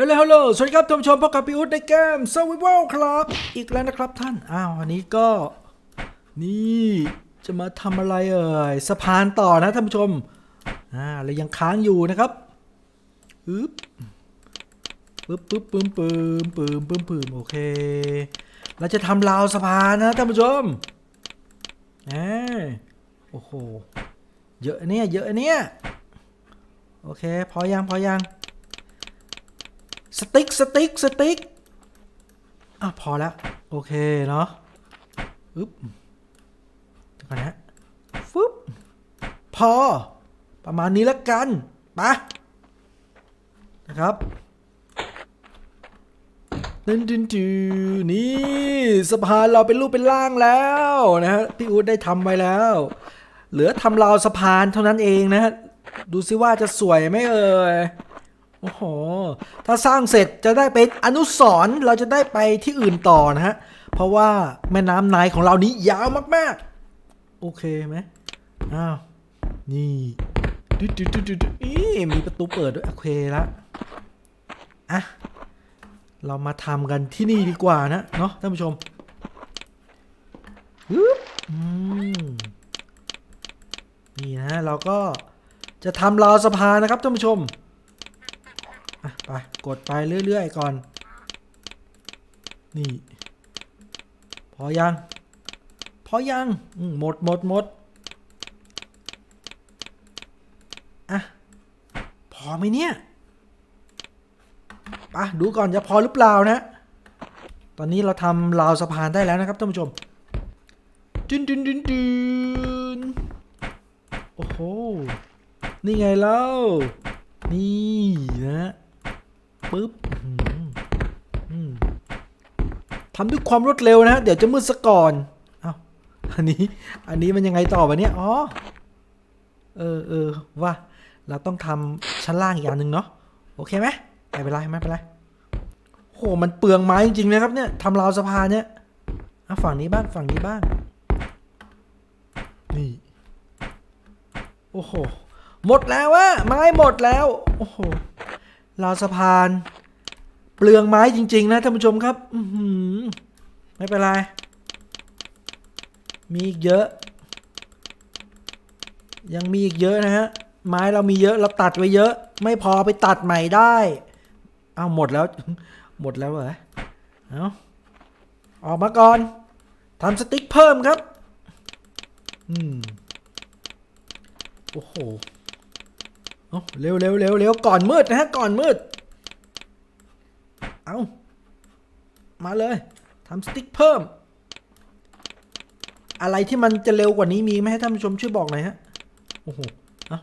ฮัลโหลฮัลโหลสวัสดีครับท่านผู้ชมพบกับพี่อุ๊ดในเกม Survival ครับ อีกแล้วนะครับท่าน อ้าววันนี้ก็ นี่จะมาทำอะไรเอ่ยสะพานต่อนะท่านผู้ชม อ่าเรายังค้างอยู่นะครับอึ๊บปึ๊บปึ๊บปึ้มปึ้มปึ้มปึ้มปึ้มโอเค เราจะทำราวสะพานนะท่านผู้ชมอ่โอ้โห เยอะเนี่ย เยอะเนี่ย โอเค พอยัง พอยัง สติ๊กสติ๊กสติ๊กอะพอแล้ว โอเค เนาะอึ๊บเดี๋ยวก่อนนะฟึบพอ ประมาณนี้แล้วกันไปะนะครับดึนดึนดืนี่สะพานเราเป็นรูปเป็นร่างแล้วนะฮะพี่อู๊ดได้ทำไว้แล้ว เหลือทำราวสะพานเท่านั้นเองนะฮะดูซิว่าจะสวยไหมเอ่ย โอ้โห ถ้าสร้างเสร็จจะได้เป็นอนุสรณ์เราจะได้ไปที่อื่นต่อนะฮะ เพราะว่าแม่น้ำไนายของเรานี้ยาวมากๆ โอเคไหมอ้าว นี่ดุดดุดดุดดุดดุดอีมีประตูเปิดด้วยโอเคละอะ เรามาทำกันที่นี่ดีกว่านะเนาะท่านผู้ชมอืมนี่นะเราก็จะทำราวสะพานนะครับท่านผู้ชม ไปกดไปเรื่อย ๆ ก่อน นี่ พอยัง พอยังหมดหมดหมดอะ พอไหมเนี่ยปะดูก่อนจะพอหรือเปล่านะ ตอนนี้เราทำราวสะพานได้แล้วนะครับท่านผู้ชมดึนดึนดึนดึนโอ้โห นี่ไงเล่า นี่นะ ปึ๊บทำด้วยความรวดเร็วนะ เดี๋ยวจะมืดซะก่อนเอาอันนี้ อันนี้มันยังไงต่อวะเนี่ย อ๋อ เออเออว่า เราต้องทำชั้นล่างอีกอย่างหนึ่งเนาะ โอเคไหมไม่เป็นไรไม่เป็นไรโห มันเปลืองไม้จริงๆนะครับเนี่ยทำราวสะพานเนี่ยอะฝั่งนี้บ้าง ฝั่งนี้บ้าง นี่ โอ้โห หมดแล้วอะไม้หมดแล้ว โอ้โห ราวสะพาน เปลืองไม้จริง ๆ นะท่านผู้ชมครับอืไม่เป็นไร มีอีกเยอะ ยังมีอีกเยอะนะฮะ ไม้เรามีเยอะเราตัดไว้เยอะ ไม่พอไปตัดใหม่ได้ เอาหมดแล้ว หมดแล้วเหรอเอาออกมาก่อนทำสติ๊กเพิ่มครับ อืม โอ้โห เอาเร็วเร็วเร็วเร็วก่อนมืดนะฮะก่อนมืด เอามาเลยทำสติ๊กเพิ่ม อะไรที่มันจะเร็วกว่านี้มีไหมให้ท่านผู้ชมช่วยบอกหน่อยฮะโอ้โหเอา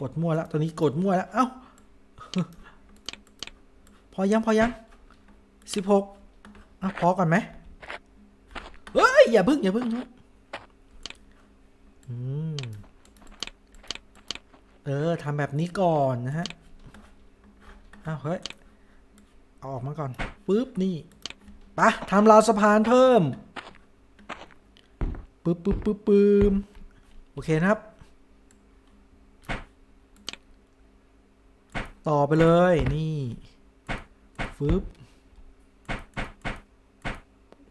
กดมั่วแล้วตอนนี้กดมั่วแล้วเอ้าพอยังพอยังสิบหกอะพอก่อนไหมเฮ้ยอย่าพึ่งอย่าพึ่งนะอืม ออทำแบบนี้ก่อนนะฮะอ้าวเฮ้ย เอาออกมาก่อนปุ๊บนี่ปะทำราวสะพานเพิ่มปึ๊บปึ๊บปึ๊บปึ๊บโอเคนะครับ ต่อไปเลยนี่ฟึบ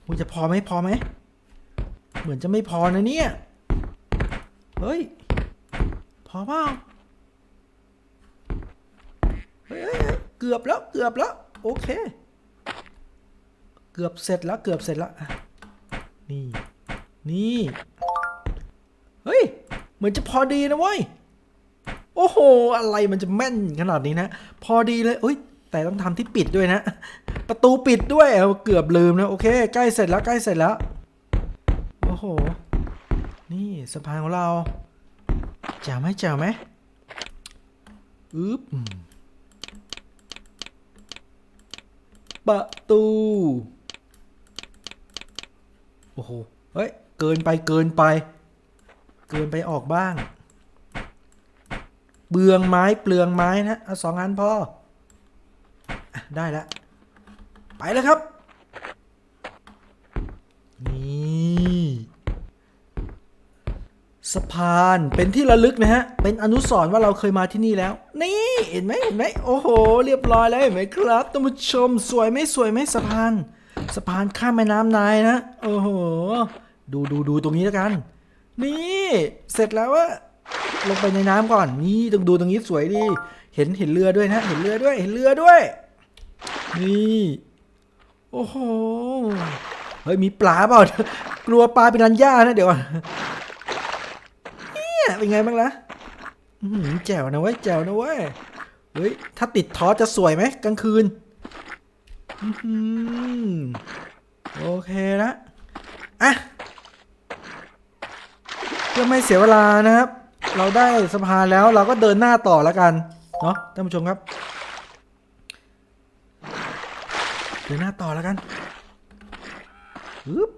คุณจะพอไหมพอไหม เหมือนจะไม่พอนะเนี่ย เฮ้ย พอเปล่าเฮ้ย เกือบแล้วเกือบแล้วโอเค เกือบเสร็จแล้วเกือบเสร็จแล้วนี่นี่เฮ้ยเหมือนจะพอดีนะเว้ยโอ้โห อะไรมันจะแม่นขนาดนี้นะ พอดีเลยเอ้ย แต่ต้องทำที่ปิดด้วยนะ ประตูปิดด้วยเกือบลืมนะ โอเค ใกล้เสร็จแล้วใกล้เสร็จแล้ว โอ้โห นี่สะพานของเราจ๋วไหมจ๋วไหมอึ๊บอืม ประตู โอ้โห เฮ้ย เกินไปเกินไป เกินไปออกบ้าง เบืองไม้เปลืองไม้นะ เอาสองอันพออได้แล้วไปแล้วครับ นี่ สะพานเป็นที่ระลึกนะฮะ เป็นอนุสรณ์ว่าเราเคยมาที่นี่แล้ว นี่เห็นไหมเห็นไหมโอ้โห เรียบร้อยแล้วเห็นไหมครับท่านผู้ชมสวยไหมสวยไหมสะพาน สะพานข้ามแม่น้ำนายนะโอ้โห ดูดูดูตรงนี้แล้วกัน นี่เสร็จแล้วอะลงไปในน้ำก่อน นี่ต้องดูตรงนี้สวยดี เห็นเห็นเรือด้วยนะเห็นเรือด้วยเห็นเรือด้วย นี่โอ้โหเฮ้ยมีปลาเปล่ากลัวปลาเป็นรันย่านะเดี๋ยวก่อน เป็นไงบ้างล่ะแจ๋วนะเว้ยแจ๋วนะเว้ย เฮ้ย ถ้าติดทอจะสวยไหมกลางคืนโอเคนะอะ เพื่อไม่เสียเวลานะครับ เราได้สะพานแล้วเราก็เดินหน้าต่อแล้วกัน เนาะท่านผู้ชมครับ เดินหน้าต่อแล้วกันปึ๊บ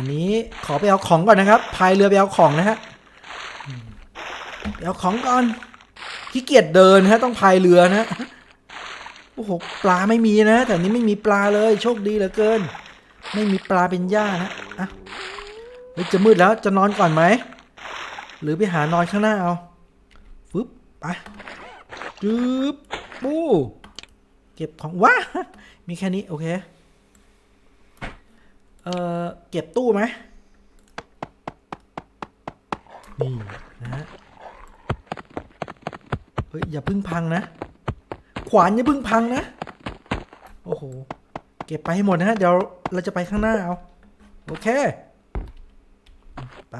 อันนี้ขอไปเอาของก่อนนะครับพายเรือไปเอาของนะฮะไปเอาของก่อนขี้เกียจเดินฮะต้องพายเรือนะโอ้โหปลาไม่มีนะแต่นี้ไม่มีปลาเลยโชคดีเหลือเกิน ไม่มีปลาเป็นหญ้านะอะเฮ้ยจะมืดแล้วจะนอนก่อนไหมหรือไปหานอนข้างหน้าเอาฟึบไปจึ๊บปูเก็บของว้ามีแค่นี้โอเค เออเก็บตู้ไหมนี่นะฮะเฮ้ยอย่าพึ่งพังนะ ขวานอย่าพึ่งพังนะ โอ้โห เก็บไปให้หมดนะเดี๋ยวเราจะไปข้างหน้าเอา โอเคไป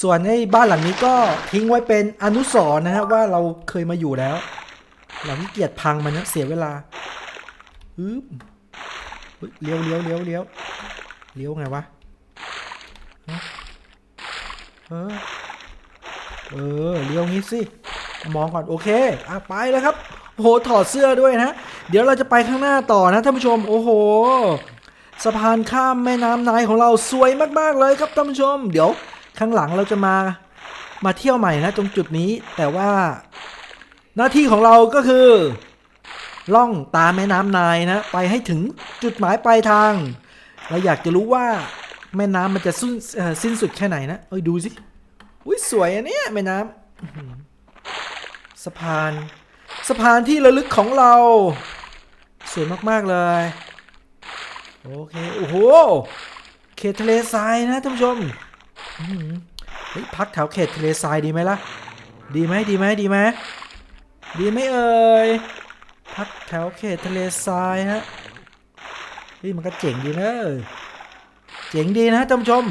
ส่วนไอ้บ้านหลังนี้ก็ทิ้งไว้เป็นอนุสรณ์นะฮะว่าเราเคยมาอยู่แล้ว เราขี้เกียจพังมันนะเสียเวลาฮึบ เลี้ยวเลี้ยวเลี้ยวเลี้ยวเลี้ยวไงวะเออเออเลี้ยวงี้สิมองก่อนโอเคอะไปแล้วครับโอ้โหถอดเสื้อด้วยนะ เดี๋ยวเราจะไปข้างหน้าต่อนะท่านผู้ชมโอ้โหสะพานข้ามแม่น้ำนายของเราสวยมากๆเลยครับท่านผู้ชม เดี๋ยวข้างหลังเราจะมามาเที่ยวใหม่นะตรงจุดนี้แต่ว่าหน้าที่ของเราก็คือ ล่องตามแม่น้ำนายนะ ไปให้ถึงจุดหมายปลายทาง เราอยากจะรู้ว่าแม่น้ำมันจะสิ้นสิ้นสุดแค่ไหนนะเอ้ยดูสิอุ้ยสวยอันนี้แม่น้ำสะพาน สะพานที่ระลึกของเรา สวยมาก ๆ เลย โอเค โอ้โห เขตทะเลทรายนะท่านผู้ชมเฮ้ยพักแถวเขตทะเลทรายดีไหมล่ะ ดีไหมดีไหมดีไหมดีไหมเอ่ย พักแถวเขตทะเลทรายฮะเฮ้ยมันก็เจ๋งดีนะเจ๋งดีนะท่านผู้ชม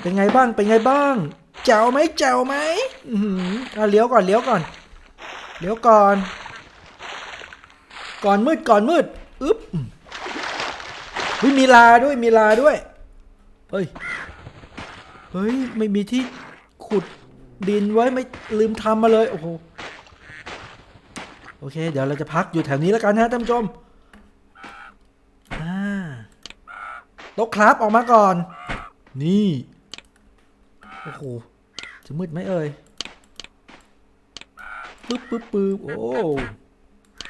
เป็นไงบ้างเป็นไงบ้างแจ๋วไหมแจ๋วไหมอือหือเอาเลี้ยวก่อนเลี้ยวก่อนเลี้ยวก่อน ก่อนมืดก่อนมืดอึ๊บเฮ้ยมีลาด้วยมีลาด้วยเฮ้ยเฮ้ยไม่มีที่ขุดดินไว้ไม่ลืมทำมาเลยโอ้โห โอเค เดี๋ยวเราจะพักอยู่แถวนี้แล้วกันนะท่านผู้ชมอ่าโต๊ะครับออกมาก่อน นี่ โอ้โห จะมืดไหมเอ่ย ปึ๊บปึ๊บปึ๊บโอ้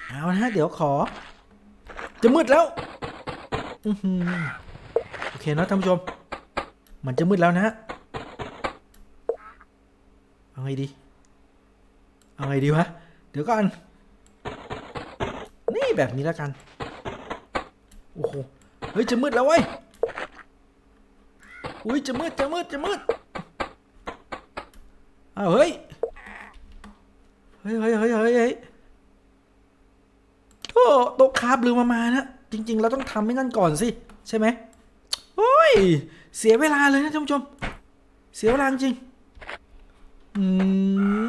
เอานะฮะเดี๋ยวขอ จะมืดแล้ว โอเคนะท่านผู้ชม มันจะมืดแล้วนะฮะ เอาไงดี เอาไงดีวะ เดี๋ยวก่อน แบบนี้แล้วกัน โอ้โห เฮ้ย จะมืดแล้วเว้ย อุ้ย จะมืด จะมืด จะมืดอ้าวเฮ้ยเฮ้ย เฮ้ยเฮ้ยเฮ้ยเฮ้ยโธ่โต๊ะคาบลืมมามานะจริง ๆ เราต้องทำให้นั่นก่อนสิ ใช่ไหมโอ้ย เสียเวลาเลยนะท่านผู้ชม เสียเวลาจริง อืม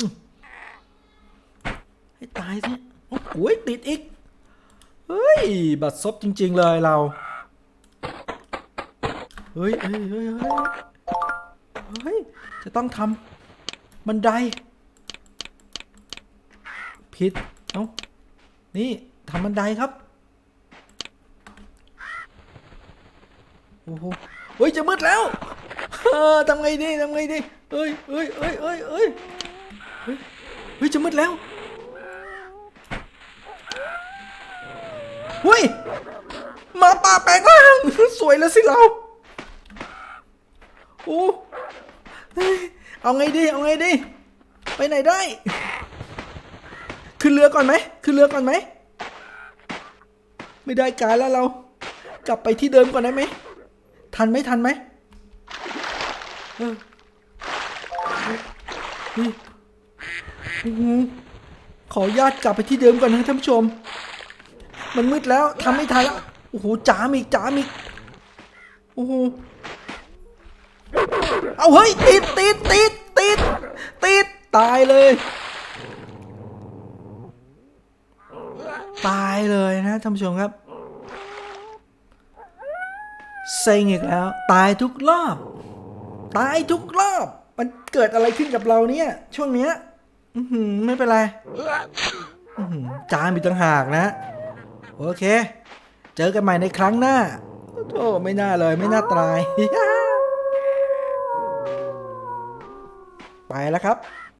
ให้ตายสิโอ้โหติดอีก เฮ้ย บัดซบจริง ๆ เลยเรา เฮ้ยเฮ้ยเฮ้ยเฮ้ยเฮ้ย จะต้องทำบันได ผิด เอ้า นี่ทำบันไดครับ โอ้โหเฮ้ย จะมืดแล้วเออทำไงดีทำไงดีเอ้ยเอ้ยเอ้ยเอ้ยเอ้ยเฮ้ยเฮ้ยจะมืดแล้ว เฮ้ยมาป่าแปลงร่าง สวยแล้วสิเราโอ้เฮ้เอาไงดี เอาไงดี ไปไหนได้ ขึ้นเรือก่อนไหม ขึ้นเรือก่อนไหม ไม่ได้การแล้วเรา กลับไปที่เดิมก่อนได้ไหม ทันไหมทันไหมเออขออนุญาตกลับไปที่เดิมก่อนนะท่านผู้ชม มันมืดแล้วทำไม่ทันแล้วโอ้โหจามอีกจามีโอ้โหเอาเฮ้ยติดติดติดติดติดตายเลย ตายเลยนะท่านผู้ชมครับเซ็งอีกแล้ว ตายทุกรอบ ตายทุกรอบ มันเกิดอะไรขึ้นกับเราเนี่ย ช่วงเนี้ยอืไม่เป็นไรจามีต่างหากนะ โอเค เจอกันใหม่ในครั้งหน้าโธ่ไม่น่าเลยไม่น่าตาย ไปแล้วครับ